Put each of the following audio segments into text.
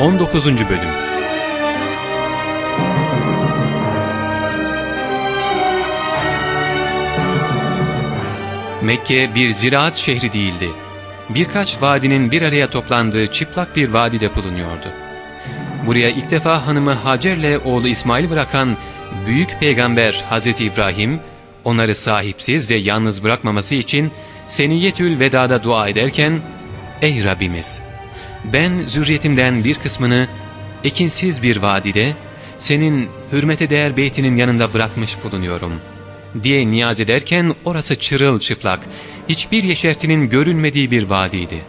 19. Bölüm Mekke bir ziraat şehri değildi. Birkaç vadinin bir araya toplandığı çıplak bir vadide bulunuyordu. Buraya ilk defa hanımı Hacer'le oğlu İsmail bırakan büyük peygamber Hazreti İbrahim, onları sahipsiz ve yalnız bırakmaması için Seniyetül Veda'da dua ederken, Ey Rabbimiz! Ben zürriyetimden bir kısmını ekinsiz bir vadide, senin hürmete değer beytinin yanında bırakmış bulunuyorum diye niyaz ederken orası çırılçıplak, hiçbir yeşertinin görünmediği bir vadiydi.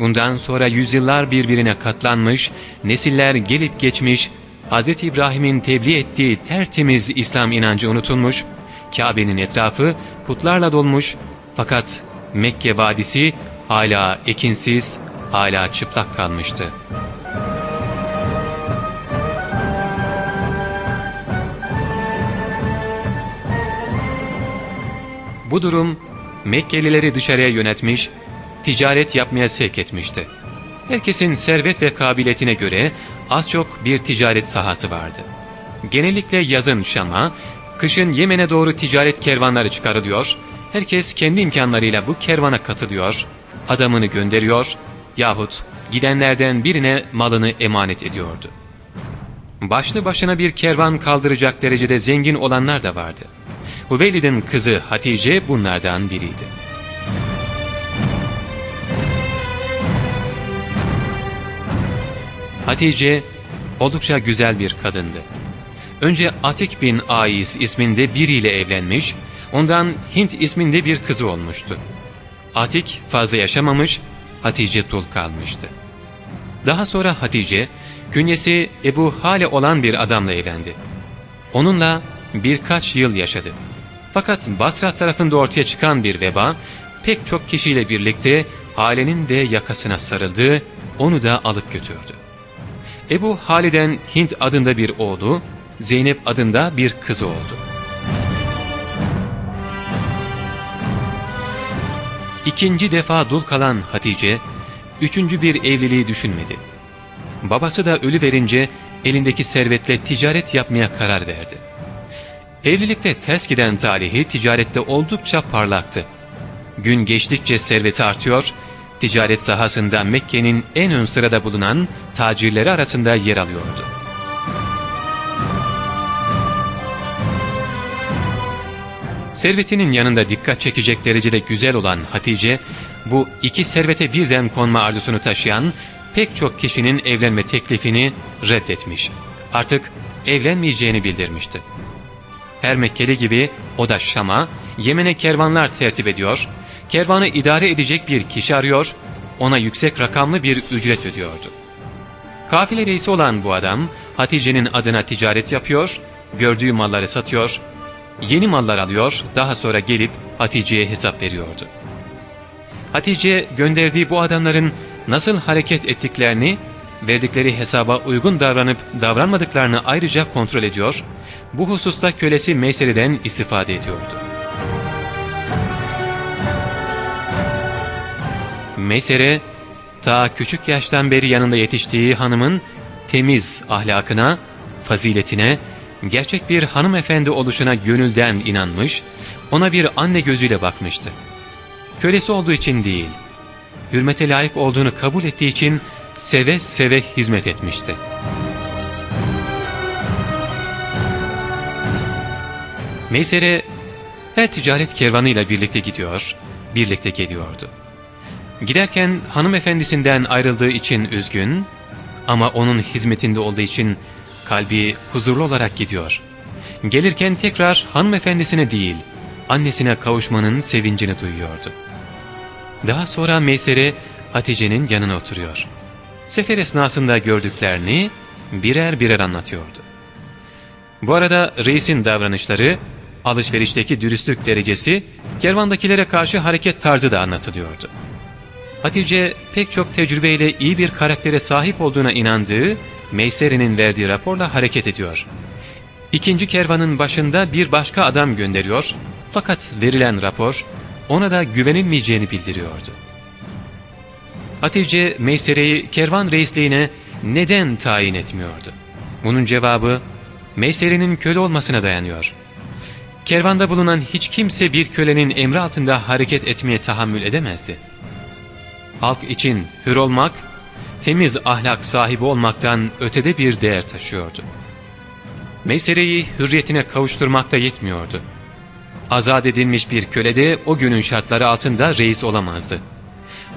Bundan sonra yüzyıllar birbirine katlanmış, nesiller gelip geçmiş, Hz. İbrahim'in tebliğ ettiği tertemiz İslam inancı unutulmuş, Kabe'nin etrafı putlarla dolmuş fakat Mekke vadisi hala ekinsiz, hala çıplak kalmıştı. Bu durum Mekkelileri dışarıya yönetmiş, ticaret yapmaya sevk etmişti. Herkesin servet ve kabiliyetine göre az çok bir ticaret sahası vardı. Genellikle yazın Şam'a, kışın Yemen'e doğru ticaret kervanları çıkarılıyor, herkes kendi imkanlarıyla bu kervana katılıyor, adamını gönderiyor yahut gidenlerden birine malını emanet ediyordu. Başlı başına bir kervan kaldıracak derecede zengin olanlar da vardı. Hüveylid'in kızı Hatice bunlardan biriydi. Hatice oldukça güzel bir kadındı. Önce Atik bin Ais isminde biriyle evlenmiş, ondan Hint isminde bir kızı olmuştu. Atik fazla yaşamamış, Hatice dul kalmıştı. Daha sonra Hatice, künyesi Ebu Hale olan bir adamla evlendi. Onunla birkaç yıl yaşadı. Fakat Basra tarafında ortaya çıkan bir veba, pek çok kişiyle birlikte Hale'nin de yakasına sarıldı, onu da alıp götürdü. Ebu Hale'den Hint adında bir oğlu, Zeynep adında bir kızı oldu. İkinci defa dul kalan Hatice, üçüncü bir evliliği düşünmedi. Babası da ölü verince elindeki servetle ticaret yapmaya karar verdi. Evlilikte ters giden talihi ticarette oldukça parlaktı. Gün geçtikçe serveti artıyor, ticaret sahasında Mekke'nin en ön sırada bulunan tacirleri arasında yer alıyordu. Servetinin yanında dikkat çekecek derecede güzel olan Hatice, bu iki servete birden konma arzusunu taşıyan pek çok kişinin evlenme teklifini reddetmiş. Artık evlenmeyeceğini bildirmişti. Her Mekkeli gibi o da Şam'a, Yemen'e kervanlar tertip ediyor, kervanı idare edecek bir kişi arıyor, ona yüksek rakamlı bir ücret ödüyordu. Kafile reisi olan bu adam Hatice'nin adına ticaret yapıyor, gördüğü malları satıyor, yeni mallar alıyor, daha sonra gelip Hatice'ye hesap veriyordu. Hatice gönderdiği bu adamların nasıl hareket ettiklerini, verdikleri hesaba uygun davranıp davranmadıklarını ayrıca kontrol ediyor, bu hususta kölesi Meyseri'den istifade ediyordu. Meysere, ta küçük yaştan beri yanında yetiştiği hanımın temiz ahlakına, faziletine, gerçek bir hanımefendi oluşuna gönülden inanmış, ona bir anne gözüyle bakmıştı. Kölesi olduğu için değil, hürmete layık olduğunu kabul ettiği için seve seve hizmet etmişti. Meysere her ticaret kervanıyla birlikte gidiyor, birlikte geliyordu. Giderken hanımefendisinden ayrıldığı için üzgün ama onun hizmetinde olduğu için kalbi huzurlu olarak gidiyor. Gelirken tekrar hanımefendisine değil, annesine kavuşmanın sevincini duyuyordu. Daha sonra Meysere Hatice'nin yanına oturuyor. Sefer esnasında gördüklerini birer birer anlatıyordu. Bu arada reisin davranışları, alışverişteki dürüstlük derecesi, kervandakilere karşı hareket tarzı da anlatılıyordu. Hatice pek çok tecrübeyle iyi bir karaktere sahip olduğuna inandığı Meysere'nin verdiği raporla hareket ediyor. İkinci kervanın başında bir başka adam gönderiyor fakat verilen rapor ona da güvenilmeyeceğini bildiriyordu. Hatice Meysere'yi kervan reisliğine neden tayin etmiyordu? Bunun cevabı Meyseri'nin köle olmasına dayanıyor. Kervanda bulunan hiç kimse bir kölenin emri altında hareket etmeye tahammül edemezdi. Halk için hür olmak, temiz ahlak sahibi olmaktan ötede bir değer taşıyordu. Meysere'yi hürriyetine kavuşturmakta yetmiyordu. Azat edilmiş bir köle de o günün şartları altında reis olamazdı.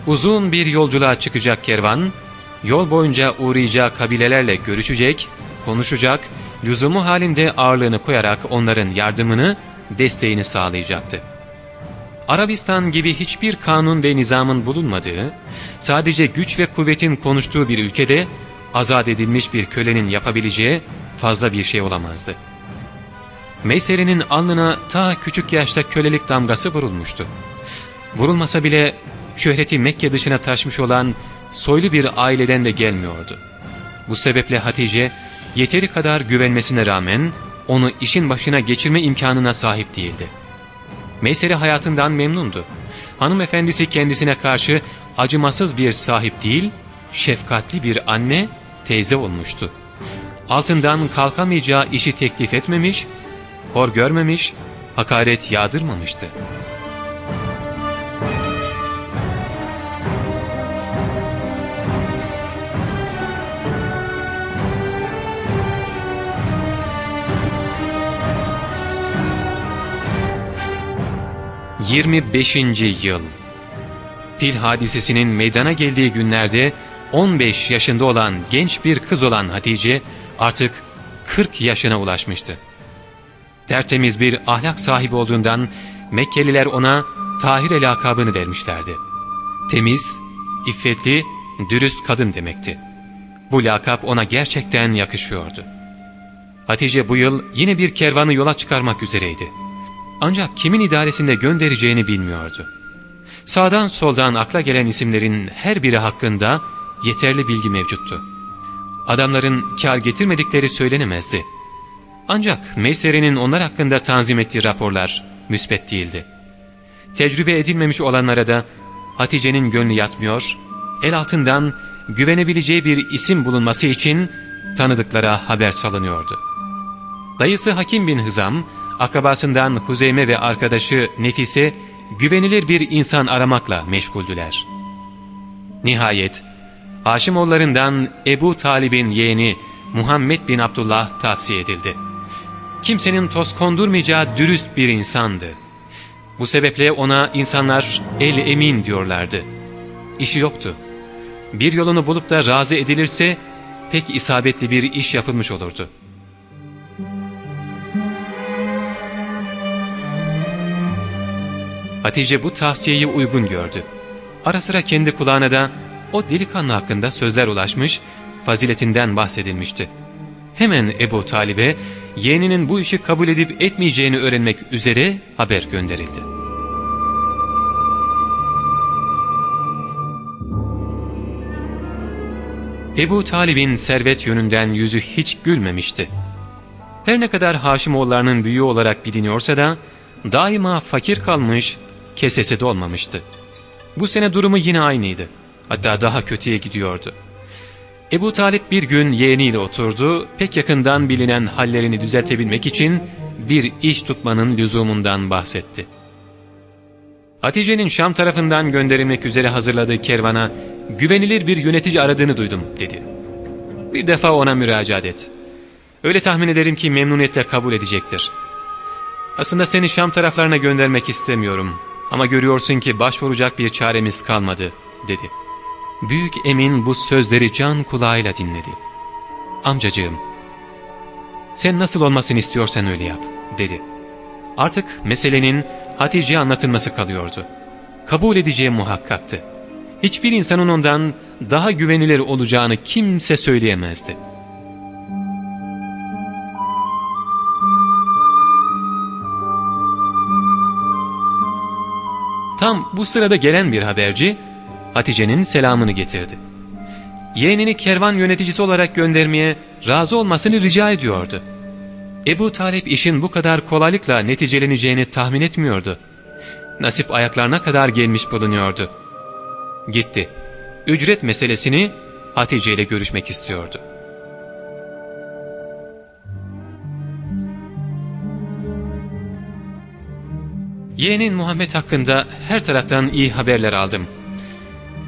Uzun bir yolculuğa çıkacak kervan, yol boyunca uğrayacağı kabilelerle görüşecek, konuşacak, lüzumu halinde ağırlığını koyarak onların yardımını, desteğini sağlayacaktı. Arabistan gibi hiçbir kanun ve nizamın bulunmadığı, sadece güç ve kuvvetin konuştuğu bir ülkede azat edilmiş bir kölenin yapabileceği fazla bir şey olamazdı. Meyseri'nin alnına ta küçük yaşta kölelik damgası vurulmuştu. Vurulmasa bile şöhreti Mekke dışına taşmış olan soylu bir aileden de gelmiyordu. Bu sebeple Hatice yeteri kadar güvenmesine rağmen onu işin başına geçirme imkanına sahip değildi. Meyseri hayatından memnundu. Hanımefendisi kendisine karşı acımasız bir sahip değil, şefkatli bir anne, teyze olmuştu. Altından kalkamayacağı işi teklif etmemiş, hor görmemiş, hakaret yağdırmamıştı. Yirmi beşinci Yıl Fil hadisesinin meydana geldiği günlerde 15 yaşında olan genç bir kız olan Hatice artık 40 yaşına ulaşmıştı. Tertemiz bir ahlak sahibi olduğundan Mekkeliler ona Tahire lakabını vermişlerdi. Temiz, iffetli, dürüst kadın demekti. Bu lakap ona gerçekten yakışıyordu. Hatice bu yıl yine bir kervanı yola çıkarmak üzereydi. Ancak kimin idaresinde göndereceğini bilmiyordu. Sağdan soldan akla gelen isimlerin her biri hakkında yeterli bilgi mevcuttu. Adamların kar getirmedikleri söylenemezdi. Ancak Meyseri'nin onlar hakkında tanzim ettiği raporlar müsbet değildi. Tecrübe edilmemiş olanlara da Hatice'nin gönlü yatmıyor, el altından güvenebileceği bir isim bulunması için tanıdıklara haber salınıyordu. Dayısı Hakim bin Hızam, akrabasından Huzeyme ve arkadaşı Nefise güvenilir bir insan aramakla meşguldüler. Nihayet Haşimoğullarından Ebu Talib'in yeğeni Muhammed bin Abdullah tavsiye edildi. Kimsenin toz kondurmayacağı dürüst bir insandı. Bu sebeple ona insanlar el emin diyorlardı. İşi yoktu. Bir yolunu bulup da razı edilirse pek isabetli bir iş yapılmış olurdu. Hatice bu tavsiyeyi uygun gördü. Ara sıra kendi kulağına da o delikanlı hakkında sözler ulaşmış, faziletinden bahsedilmişti. Hemen Ebu Talib'e yeğeninin bu işi kabul edip etmeyeceğini öğrenmek üzere haber gönderildi. Ebu Talib'in servet yönünden yüzü hiç gülmemişti. Her ne kadar Haşimoğullarının büyüğü olarak biliniyorsa da daima fakir kalmış, kesesi dolmamıştı. Bu sene durumu yine aynıydı. Hatta daha kötüye gidiyordu. Ebu Talip bir gün yeğeniyle oturdu, pek yakından bilinen hallerini düzeltebilmek için bir iş tutmanın lüzumundan bahsetti. Hatice'nin Şam tarafından gönderilmek üzere hazırladığı kervana güvenilir bir yönetici aradığını duydum dedi. Bir defa ona müracaat et. Öyle tahmin ederim ki memnuniyetle kabul edecektir. Aslında seni Şam taraflarına göndermek istemiyorum ama görüyorsun ki başvuracak bir çaremiz kalmadı dedi. Büyük Emin bu sözleri can kulağıyla dinledi. Amcacığım, sen nasıl olmasını istiyorsan öyle yap dedi. Artık meselenin Hatice'ye anlatılması kalıyordu. Kabul edeceği muhakkaktı. Hiçbir insanın ondan daha güvenilir olacağını kimse söyleyemezdi. Tam bu sırada gelen bir haberci Hatice'nin selamını getirdi. Yeğenini kervan yöneticisi olarak göndermeye razı olmasını rica ediyordu. Ebu Talip işin bu kadar kolaylıkla neticeleneceğini tahmin etmiyordu. Nasip ayaklarına kadar gelmiş bulunuyordu. Gitti. Ücret meselesini Hatice ile görüşmek istiyordu. Yeğenin Muhammed hakkında her taraftan iyi haberler aldım.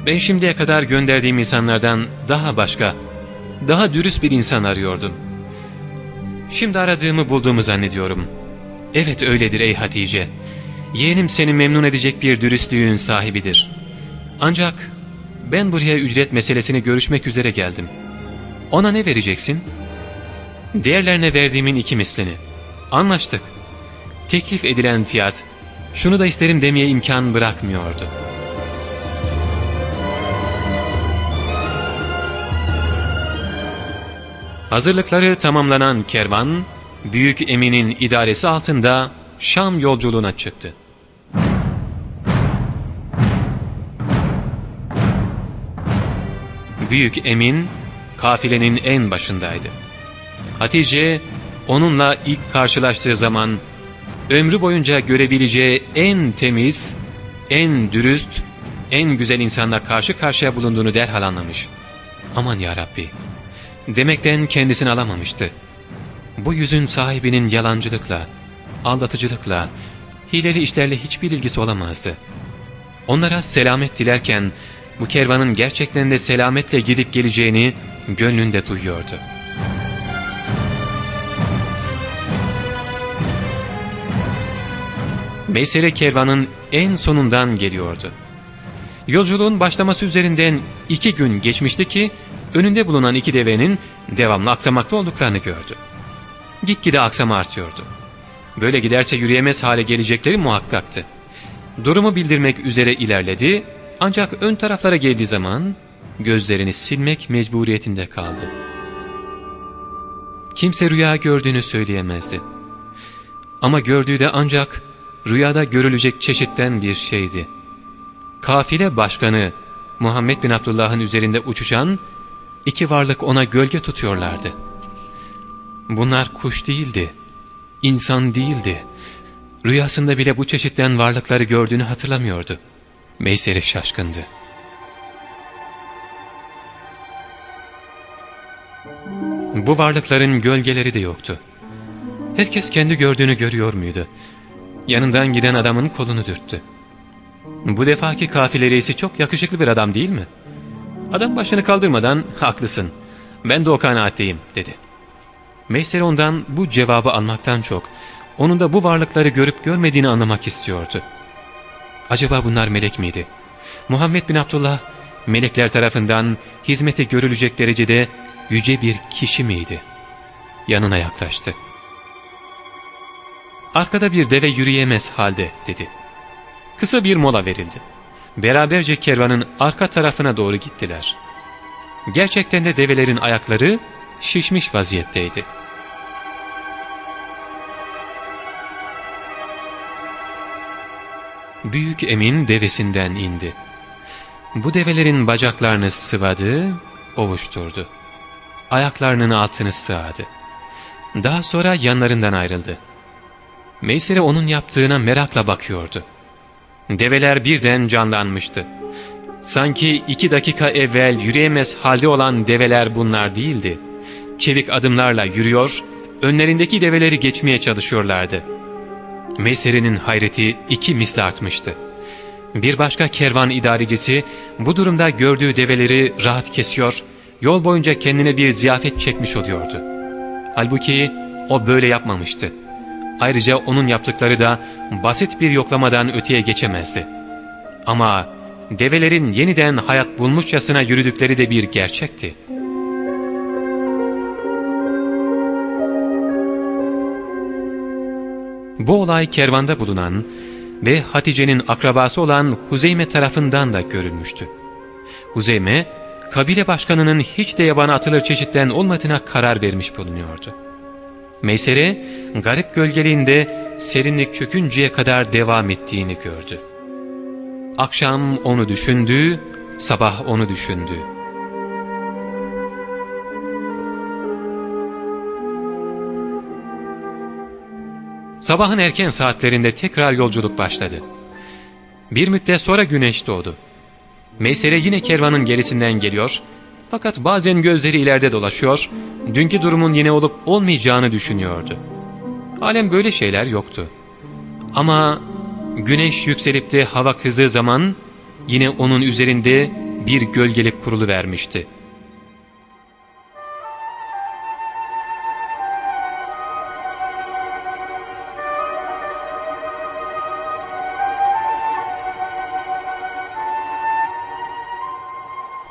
Ben şimdiye kadar gönderdiğim insanlardan daha başka, daha dürüst bir insan arıyordum. Şimdi aradığımı bulduğumu zannediyorum. Evet öyledir ey Hatice. Yeğenim seni memnun edecek bir dürüstlüğün sahibidir. Ancak ben buraya ücret meselesini görüşmek üzere geldim. Ona ne vereceksin? Diğerlerine verdiğimin iki mislini. Anlaştık. Teklif edilen fiyat, şunu da isterim demeye imkan bırakmıyordu. Hazırlıkları tamamlanan kervan, Büyük Emin'in idaresi altında Şam yolculuğuna çıktı. Büyük Emin kafilenin en başındaydı. Hatice onunla ilk karşılaştığı zaman ömrü boyunca görebileceği en temiz, en dürüst, en güzel insanla karşı karşıya bulunduğunu derhal anlamış. Aman ya Rabbi, demekten kendisini alamamıştı. Bu yüzün sahibinin yalancılıkla, aldatıcılıkla, hileli işlerle hiçbir ilgisi olamazdı. Onlara selamet dilerken bu kervanın gerçekten de selametle gidip geleceğini gönlünde duyuyordu. Meysere kervanın en sonundan geliyordu. Yolculuğun başlaması üzerinden iki gün geçmişti ki önünde bulunan iki devenin devamlı aksamakta olduklarını gördü. Gitgide aksama artıyordu. Böyle giderse yürüyemez hale gelecekleri muhakkaktı. Durumu bildirmek üzere ilerledi ancak ön taraflara geldiği zaman gözlerini silmek mecburiyetinde kaldı. Kimse rüya gördüğünü söyleyemezdi. Ama gördüğü de ancak rüyada görülecek çeşitten bir şeydi. Kafile başkanı Muhammed bin Abdullah'ın üzerinde uçuşan iki varlık ona gölge tutuyorlardı. Bunlar kuş değildi, insan değildi. Rüyasında bile bu çeşitten varlıkları gördüğünü hatırlamıyordu. Meyseri şaşkındı. Bu varlıkların gölgeleri de yoktu. Herkes kendi gördüğünü görüyor muydu? Yanından giden adamın kolunu dürttü. Bu defaki kafile reisi çok yakışıklı bir adam değil mi? Adam başını kaldırmadan haklısın. Ben de o kanaatteyim dedi. Meyseri ondan bu cevabı almaktan çok onun da bu varlıkları görüp görmediğini anlamak istiyordu. Acaba bunlar melek miydi? Muhammed bin Abdullah melekler tarafından hizmeti görülecek derecede yüce bir kişi miydi? Yanına yaklaştı. Arkada bir deve yürüyemez halde dedi. Kısa bir mola verildi. Beraberce kervanın arka tarafına doğru gittiler. Gerçekten de develerin ayakları şişmiş vaziyetteydi. Büyük Emin devesinden indi. Bu develerin bacaklarını sıvadı, ovuşturdu. Ayaklarının altını sığadı. Daha sonra yanlarından ayrıldı. Meysere onun yaptığına merakla bakıyordu. Develer birden canlanmıştı. Sanki iki dakika evvel yürüyemez halde olan develer bunlar değildi. Çevik adımlarla yürüyor, önlerindeki develeri geçmeye çalışıyorlardı. Meysere'nin hayreti iki misli artmıştı. Bir başka kervan idarecisi bu durumda gördüğü develeri rahat kesiyor, yol boyunca kendine bir ziyafet çekmiş oluyordu. Halbuki o böyle yapmamıştı. Ayrıca onun yaptıkları da basit bir yoklamadan öteye geçemezdi. Ama develerin yeniden hayat bulmuşçasına yürüdükleri de bir gerçekti. Bu olay kervanda bulunan ve Hatice'nin akrabası olan Huzeyme tarafından da görülmüştü. Huzeyme, kabile başkanının hiç de yabana atılır çeşitten olmadığına karar vermiş bulunuyordu. Meysere, garip gölgeliğinde serinlik çökünceye kadar devam ettiğini gördü. Akşam onu düşündü, sabah onu düşündü. Sabahın erken saatlerinde tekrar yolculuk başladı. Bir müddet sonra güneş doğdu. Meysere yine kervanın gerisinden geliyor, Fakat bazen gözleri ileride dolaşıyor, dünkü durumun yine olup olmayacağını düşünüyordu. Halen böyle şeyler yoktu. Ama güneş yükselip de hava kızdığı zaman yine onun üzerinde bir gölgelik kurulu vermişti.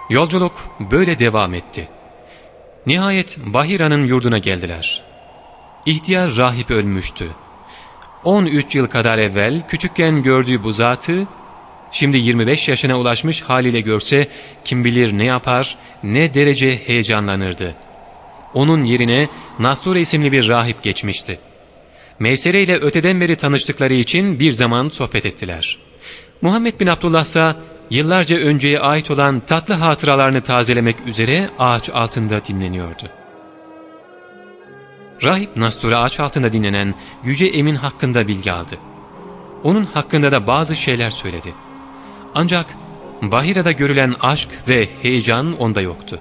Yolculuk böyle devam etti. Nihayet Bahira'nın yurduna geldiler. İhtiyar rahip ölmüştü. 13 yıl kadar evvel küçükken gördüğü bu zatı, şimdi 25 yaşına ulaşmış haliyle görse kim bilir ne yapar, ne derece heyecanlanırdı. Onun yerine Nasture isimli bir rahip geçmişti. Meysere ile öteden beri tanıştıkları için bir zaman sohbet ettiler. Muhammed bin Abdullah ise yıllarca önceye ait olan tatlı hatıralarını tazelemek üzere ağaç altında dinleniyordu. Rahip Nasture ağaç altında dinlenen Yüce Emin hakkında bilgi aldı. Onun hakkında da bazı şeyler söyledi. Ancak Bahira'da görülen aşk ve heyecan onda yoktu.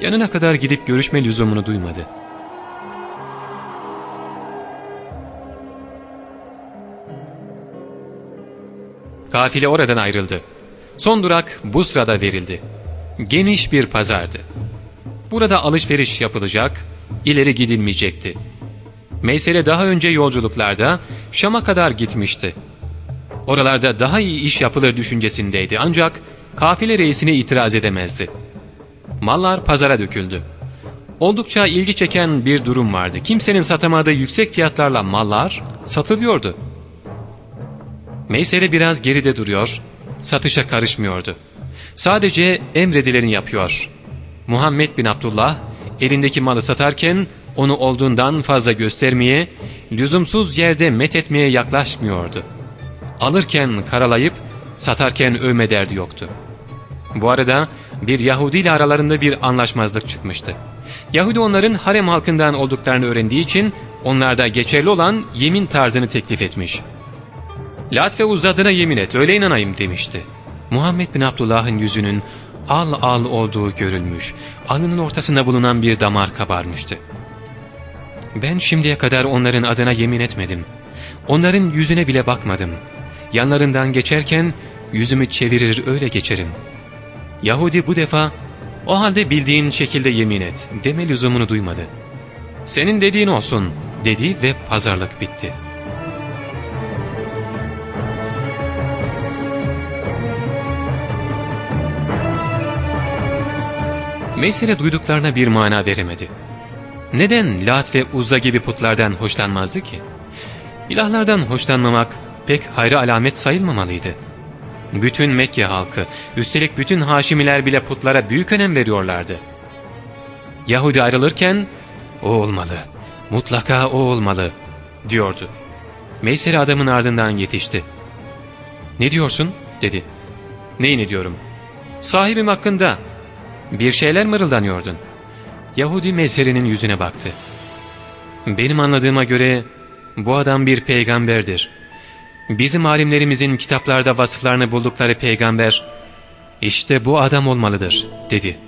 Yanına kadar gidip görüşme lüzumunu duymadı. Kafile oradan ayrıldı. Son durak Busra'da verildi. Geniş bir pazardı. Burada alışveriş yapılacak, ileri gidilmeyecekti. Meysele daha önce yolculuklarda Şam'a kadar gitmişti. Oralarda daha iyi iş yapılır düşüncesindeydi ancak kafile reisine itiraz edemezdi. Mallar pazara döküldü. Oldukça ilgi çeken bir durum vardı. Kimsenin satamadığı yüksek fiyatlarla mallar satılıyordu. Meysere biraz geride duruyor, satışa karışmıyordu. Sadece emredileni yapıyor. Muhammed bin Abdullah elindeki malı satarken onu olduğundan fazla göstermeye, lüzumsuz yerde met etmeye yaklaşmıyordu. Alırken karalayıp, satarken övme derdi yoktu. Bu arada bir Yahudi ile aralarında bir anlaşmazlık çıkmıştı. Yahudi onların harem halkından olduklarını öğrendiği için onlarda geçerli olan yemin tarzını teklif etmiş. Lat ve uzadına yemin et öyle inanayım demişti. Muhammed bin Abdullah'ın yüzünün al al olduğu görülmüş. Alnının ortasında bulunan bir damar kabarmıştı. Ben şimdiye kadar onların adına yemin etmedim. Onların yüzüne bile bakmadım. Yanlarından geçerken yüzümü çevirir öyle geçerim. Yahudi bu defa o halde bildiğin şekilde yemin et deme lüzumunu duymadı. Senin dediğin olsun dedi ve pazarlık bitti.'' Meysere duyduklarına bir mana veremedi. Neden Lat ve Uzza gibi putlardan hoşlanmazdı ki? İlahlardan hoşlanmamak pek hayra alamet sayılmamalıydı. Bütün Mekke halkı, üstelik bütün Haşimiler bile putlara büyük önem veriyorlardı. Yahudi ayrılırken, o olmalı, mutlaka o olmalı, diyordu. Meysere adamın ardından yetişti. Ne diyorsun, dedi. Neyini diyorum? Sahibim hakkında, bir şeyler mırıldanıyordun. Yahudi mezherinin yüzüne baktı. Benim anladığıma göre bu adam bir peygamberdir. Bizim alimlerimizin kitaplarda vasıflarını buldukları peygamber, işte bu adam olmalıdır, dedi.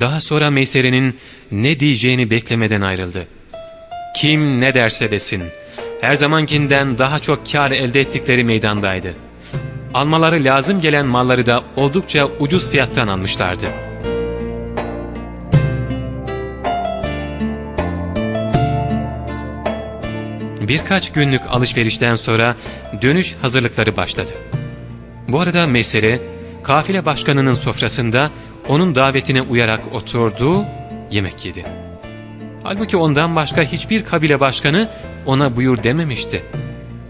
Daha sonra Meysere'nin ne diyeceğini beklemeden ayrıldı. Kim ne derse desin, her zamankinden daha çok kar elde ettikleri meydandaydı almaları lazım gelen malları da oldukça ucuz fiyattan almışlardı. Birkaç günlük alışverişten sonra dönüş hazırlıkları başladı. Bu arada mesele kafile başkanının sofrasında onun davetine uyarak oturdu, yemek yedi. Halbuki ondan başka hiçbir kabile başkanı ona buyur dememişti.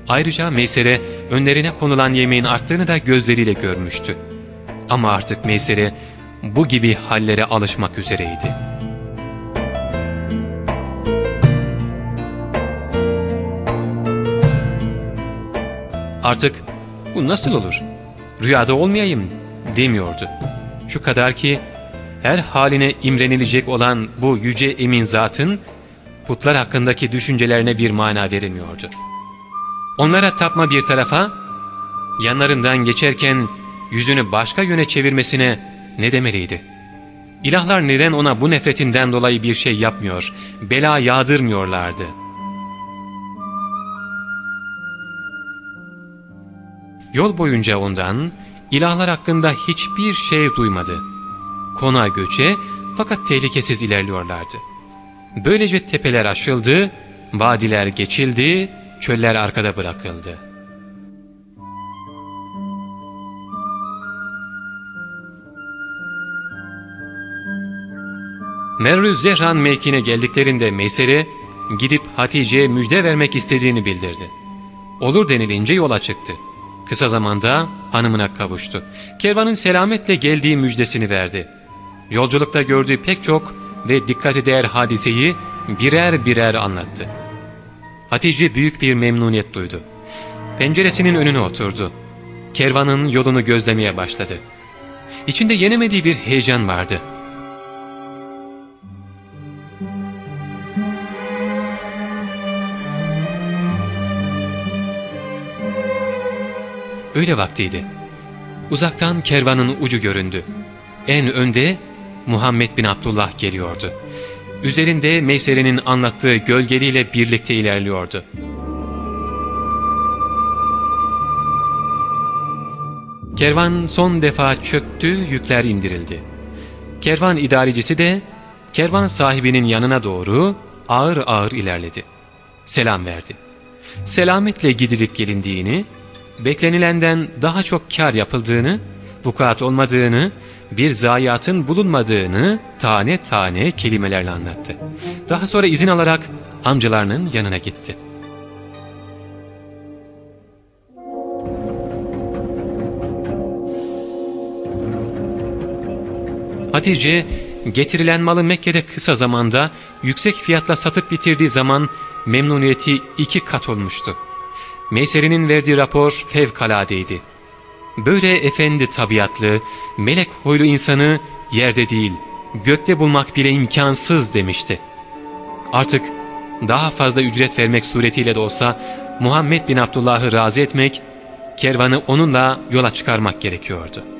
Ayrıca Meysere önlerine konulan yemeğin arttığını da gözleriyle görmüştü. Ama artık Meysere bu gibi hallere alışmak üzereydi. Artık bu nasıl olur? Rüyada olmayayım demiyordu. Şu kadar ki her haline imrenilecek olan bu yüce emin zatın putlar hakkındaki düşüncelerine bir mana verilmiyordu. Onlara tapma bir tarafa, yanlarından geçerken yüzünü başka yöne çevirmesine ne demeliydi? İlahlar neden ona bu nefretinden dolayı bir şey yapmıyor, bela yağdırmıyorlardı? Yol boyunca ondan ilahlar hakkında hiçbir şey duymadı. Konağa göçe fakat tehlikesiz ilerliyorlardı. Böylece tepeler aşıldı, vadiler geçildi, çöller arkada bırakıldı. Merrü Zehran mevkine geldiklerinde Meysere gidip Hatice'ye müjde vermek istediğini bildirdi. Olur denilince yola çıktı. Kısa zamanda hanımına kavuştu. Kervanın selametle geldiği müjdesini verdi. Yolculukta gördüğü pek çok ve dikkate değer hadiseyi birer birer anlattı. Hatice büyük bir memnuniyet duydu. Penceresinin önüne oturdu. Kervanın yolunu gözlemeye başladı. İçinde yenemediği bir heyecan vardı. Öyle vaktiydi. Uzaktan kervanın ucu göründü. En önde Muhammed bin Abdullah geliyordu. Üzerinde Meysere'nin anlattığı gölgeliyle birlikte ilerliyordu. Kervan son defa çöktü, yükler indirildi. Kervan idarecisi de kervan sahibinin yanına doğru ağır ağır ilerledi. Selam verdi. Selametle gidilip gelindiğini, beklenilenden daha çok kar yapıldığını, vukuat olmadığını, bir zayiatın bulunmadığını tane tane kelimelerle anlattı. Daha sonra izin alarak amcalarının yanına gitti. Hatice getirilen malı Mekke'de kısa zamanda yüksek fiyatla satıp bitirdiği zaman memnuniyeti iki kat olmuştu. Meyseri'nin verdiği rapor fevkaladeydi. Böyle efendi tabiatlı, melek huylu insanı yerde değil, gökte bulmak bile imkansız demişti. Artık daha fazla ücret vermek suretiyle de olsa Muhammed bin Abdullah'ı razı etmek, kervanı onunla yola çıkarmak gerekiyordu.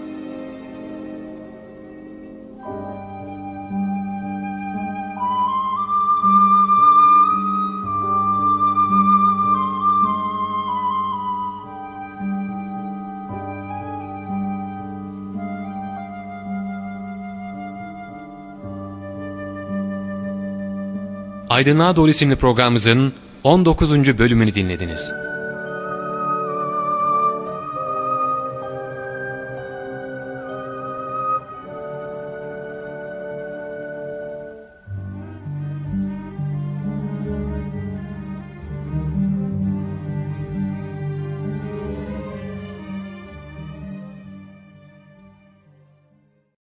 Aydınlığa Doğru isimli programımızın 19. bölümünü dinlediniz.